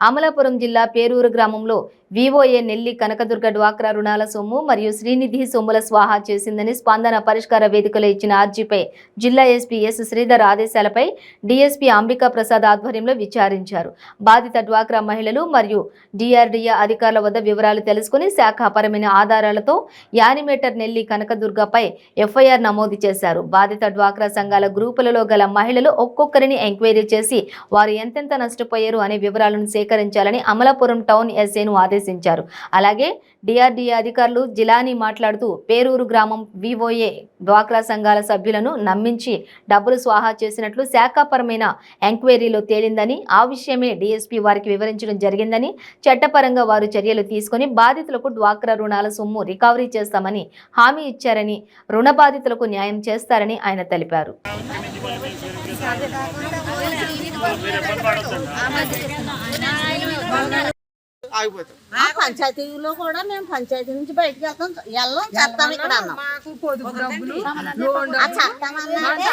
అమలాపురం జిల్లా పేరూరు గ్రామంలో వివోఏ నెల్లి కనకదుర్గ డ్వాక్రా రుణాల సొమ్ము మరియు శ్రీనిధి సొమ్ముల స్వాహా చేసిందని స్పందన పరిష్కార వేదికలో ఇచ్చిన అర్జీపై జిల్లా ఎస్పీ ఎస్ శ్రీధర్ ఆదేశాలపై డీఎస్పీ అంబికా ప్రసాద్ ఆధ్వర్యంలో విచారించారు. బాధిత డ్వాక్రా మహిళలు మరియు డిఆర్డీఏ అధికారుల వద్ద వివరాలు తెలుసుకుని శాఖాపరమైన ఆధారాలతో యానిమేటర్ నెల్లి కనకదుర్గపై ఎఫ్ఐఆర్ నమోదు చేశారు. బాధిత డ్వాక్రా సంఘాల గ్రూపులలో గల మహిళలు ఒక్కొక్కరిని ఎంక్వైరీ చేసి వారు ఎంతెంత నష్టపోయారు అనే వివరాలను స్వీకరించాలని అమలాపురం టౌన్ ఎస్ఏను ఆదేశించారు. అలాగే డిఆర్డీఏ అధికారులు జిలాని మాట్లాడుతూ పేరూరు గ్రామం వివోఏ డ్వాక్రా సంఘాల సభ్యులను నమ్మించి డబ్బులు స్వాహా చేసినట్లు శాఖాపరమైన ఎంక్వైరీలో తేలిందని ఆ విషయమే డీఎస్పీ వారికి వివరించడం జరిగిందని చట్టపరంగా వారు చర్యలు తీసుకొని బాధితులకు డ్వాక్రా రుణాల సొమ్ము రికవరీ చేస్తామని హామీ ఇచ్చారని రుణ బాధితులకు న్యాయం చేస్తారని ఆయన తెలిపారు. ఆగిపోతాం ఆ పంచాయతీలో కూడా మేము పంచాయతీ నుంచి బయటకు వెళ్తాం. వెళ్ళం చేస్తాం ఇక్కడ అన్నాం. మాకు పొదుపు డబ్బులు. ఆ చట్టం అన్నాడే.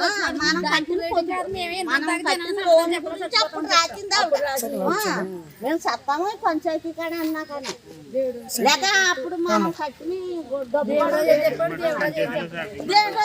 ఆ, మనం కట్టిన పొదుపు. మనం కట్టిన లోన్ గురించి అప్పుడు రాసింది ఆవిడ. ఆ, మేము చెప్తాము పంచాయతీ కాడ అన్నా కానీ. లేక అప్పుడు మనం కట్టిన డబ్బు కూడా దేవుడో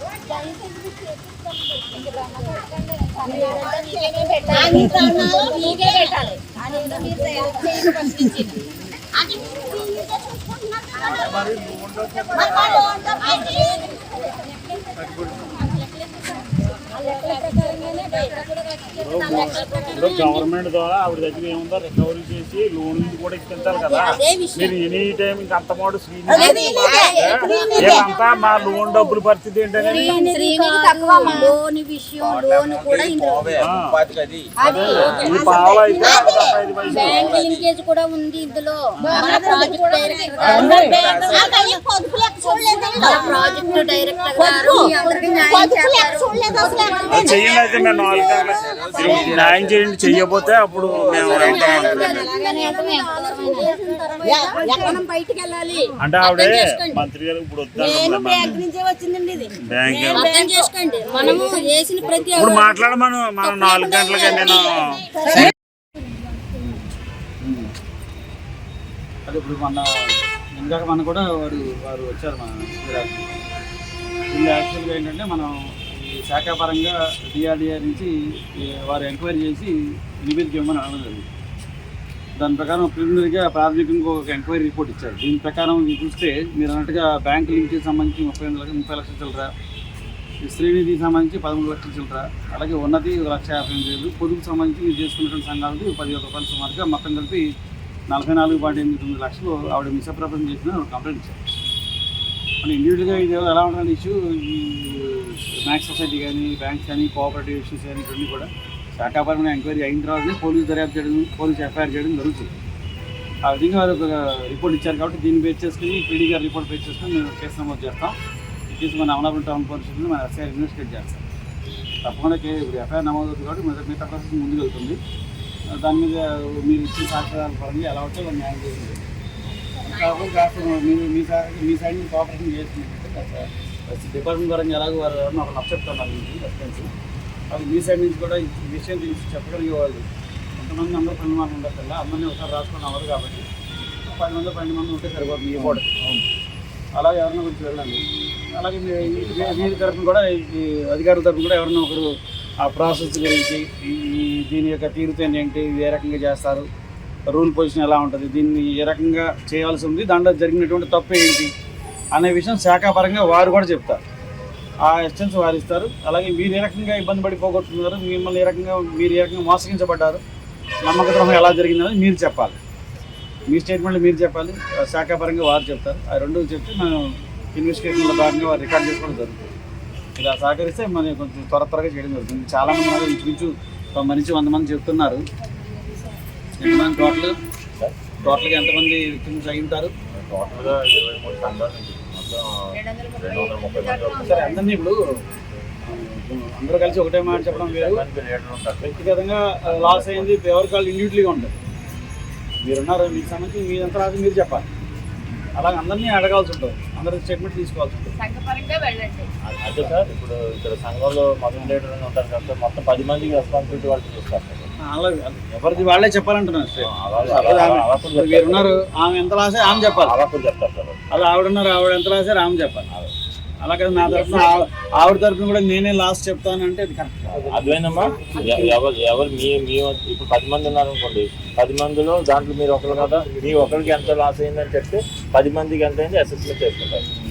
కదా. మరి వాళ్ళు లోన్ డబ్బులు ఏంటి? ఇప్పుడు గవర్నమెంట్ ద్వారా ఆవిడ దగ్గర ఏముందో రికవరీ చేసి లోన్ కూడా ఇప్పించాలి కదా మీరు ఎనీ టైం ఇంక అంత మాట వీళ్ళంతా మా లోన్ డబ్బుల పరిస్థితి ఏంటనేది లోన్ విషయం లోన్ కూడా అదే ఈ పావులు అయితే ఐదు పైసలు. బ్యాంక్ లింకేజ్ కూడా ఉంది ఇందులో మన ప్రాజెక్ట్ డైరెక్టర్ గారు చెయ్యండి అయితే మేము నాలుగు గంటల మీరు న్యాయం చేయండి చెయ్యకపోతే అప్పుడు మేము అంటే ఆవిడే మంత్రి గారు ఇప్పుడు ఇప్పుడు మాట్లాడమను మనం నాలుగు గంటలకి నేను అదే ఇప్పుడు మన ఇందాక మన కూడా వారు వారు వచ్చారు మన వీళ్ళు యాక్చువల్గా ఏంటంటే మనం ఈ శాఖాపరంగా డిఆర్డిఆర్ నుంచి వారు ఎంక్వైరీ చేసి నివేదిక ఇవ్వమని అడగడం జరిగింది. దాని ప్రకారం ప్రిలిమినరీగా ప్రాథమికంగా ఒక ఎంక్వైరీ రిపోర్ట్ ఇచ్చారు. దీని ప్రకారం చూస్తే మీరు అన్నట్టుగా బ్యాంక్ లింక్కి సంబంధించి ముప్పై ఎనిమిది లక్షలు ముప్పై లక్షల చిల్లర ఈ శ్రీనిధికి సంబంధించి పదమూడు లక్షల చిల్లర అలాగే ఉన్నది ఒక లక్ష యాభై ఎనిమిది వేలు పొదుపు సంబంధించి మీరు చేసుకున్నటువంటి సంఘాలకి పదివేల రూపాయలు సుమారుగా మొత్తం కలిపి నలభై నాలుగు పాయింట్ ఎనిమిది తొమ్మిది లక్షలు ఆవిడ మిస్అప్రపంచం చేసిన కంప్లైంట్ ఇచ్చారు. మనం ఇండివిజువల్గా ఇది ఎలా ఉంటుంది ఇష్యూ ఈ బ్యాంక్ సొసైటీ కానీ బ్యాంక్స్ కానీ కోఆపరేటివ్ ఇష్యూస్ కానీ ఇవన్నీ కూడా శాఖాపరమైన ఎంక్వైరీ అయిన తర్వాతనే పోలీస్ దర్యాప్తు చేయడం పోలీస్ ఎఫ్ఐఆర్ చేయడం జరుగుతుంది. ఆ విధంగా వారు ఒక రిపోర్ట్ ఇచ్చారు కాబట్టి దీన్ని బేస్ చేసుకుని పీడీ గారు రిపోర్ట్ బేస్ చేసుకుని మేము కేసు నమోదు చేస్తాం. ఈ కేసు మన అమలాపురం టౌన్ పరిషత్ని మన ఎస్ఐఆర్ ఇన్వెస్టిగేట్ చేస్తాం. తప్పకుండా కే- ఇప్పుడు ఎఫ్ఐఆర్ నమోదు అవుతుంది కాబట్టి మిగతా మిగతా ప్రాసెస్ ముందుకు వెళ్తుంది. దాని మీద మీరు ఇచ్చిన సాక్ష్యాల పరంగా ఎలా వచ్చో వాళ్ళు న్యాయం చేసింది కాకపోతే కాస్త మీరు మీ సైడ్ మీ సైడ్ నుంచి కోఆపరేషన్ చేస్తున్నట్టు డిపార్ట్మెంట్ పరంగా ఎలాగో వారు ఎవరినో ఒక నచ్చ చెప్తున్నారు మీకు రెస్పాన్స్ అది మీ సైడ్ నుంచి కూడా విషయం తెలిసి చెప్పగలిగే వాళ్ళు కొంతమంది అందరూ పన్నెండు మంది ఉండదు కదా అందరినీ ఒకసారి రాసుకొని అవ్వదు కాబట్టి పది మంది పన్నెండు మంది ఉంటే సరిపోతుంది మీ బోర్డు అలాగే ఎవరినో కొంచెం వెళ్ళండి. అలాగే మీ- తరఫున కూడా ఈ అధికారుల తరఫున కూడా ఎవరైనా ఒకరు ఆ ప్రాసెస్ గురించి ఈ దీని యొక్క తీరుతేనే ఏంటి ఇది ఏ రకంగా చేస్తారు రూల్ పొజిషన్ ఎలా ఉంటుంది దీన్ని ఏ రకంగా చేయాల్సి ఉంది దాంట్లో జరిగినటువంటి తప్పు ఏంటి అనే విషయం శాఖాపరంగా వారు కూడా చెప్తారు. ఆ ఎస్టెన్స్ వారు ఇస్తారు. అలాగే మీరు ఏ రకంగా ఇబ్బంది పడి పోగొట్టుకున్నారు మిమ్మల్ని ఏ రకంగా మీరు ఏ రకంగా మోసగించబడ్డారు నమ్మక ద్రోహం ఎలా జరిగిందని మీరు చెప్పాలి. మీ స్టేట్మెంట్లు మీరు చెప్పాలి. శాఖాపరంగా వారు చెప్తారు. ఆ రెండు చెప్తే మనం ఇన్వెస్టిగేషన్లో భాగంగా వారు రికార్డ్ చేసుకోవడం జరుగుతుంది. ఇలా సహకరిస్తే మనం కొంచెం త్వర త్వరగా చేయడం జరుగుతుంది. చాలామంది ఉన్నారు ఇంచుమించు నుంచి వంద మంది చెప్తున్నారు. టోటల్ టోటల్గా ఎంతమంది విక్టిమ్స్ అయి ఉంటారు? టోటల్గా ఇరవై మూడు సంఘాల సరే అందరినీ ఇప్పుడు అందరూ కలిసి ఒకటే మాట చెప్పడం వేరు. వ్యక్తిగతంగా లాస్ అయింది ఎవరి కాళ్ళు ఇండివిజువల్గా ఉంటుంది మీరున్నారు మీకు సంబంధించి మీదంతా రాదు మీరు చెప్పాలి. అలాగే అందరినీ అడగాల్సి ఉంటుంది. అందరి స్టేట్మెంట్ తీసుకోవాల్సి ఉంటుంది. అంతే సార్ ఇప్పుడు ఇక్కడ సంఘంలో మొదటి లీడర్ అని ఉంటారు సార్ మొత్తం పది మందికి రెస్పాన్సిబిలిటీ వాళ్ళు చూస్తారు అలాగే. ఎవరిది వాళ్ళే చెప్పాలంటున్నారు అలాగే ఆమె- ఎంత రాసే ఆమె చెప్పాలి. అలా చెప్తారు సార్. అలా ఆవిడ ఉన్నారు ఆవిడ ఎంత రాశారు ఆమె చెప్పాలి. అలా కదా నా తరఫున ఆవిడ తరఫున కూడా నేనే లాస్ట్ చెప్తానంటే అది కరెక్ట్ అర్థమైందమ్మా ఎవరు ఎవరు మీ మీ ఇప్పుడు పది మంది ఉన్నారనుకోండి పది మందిలో దాంట్లో మీరు ఒకరు కదా మీ ఒకరికి ఎంత లాస్ అయిందని చెప్తే పది మందికి ఎంత అయింది అసెస్మెంట్ చేసుకుంటారు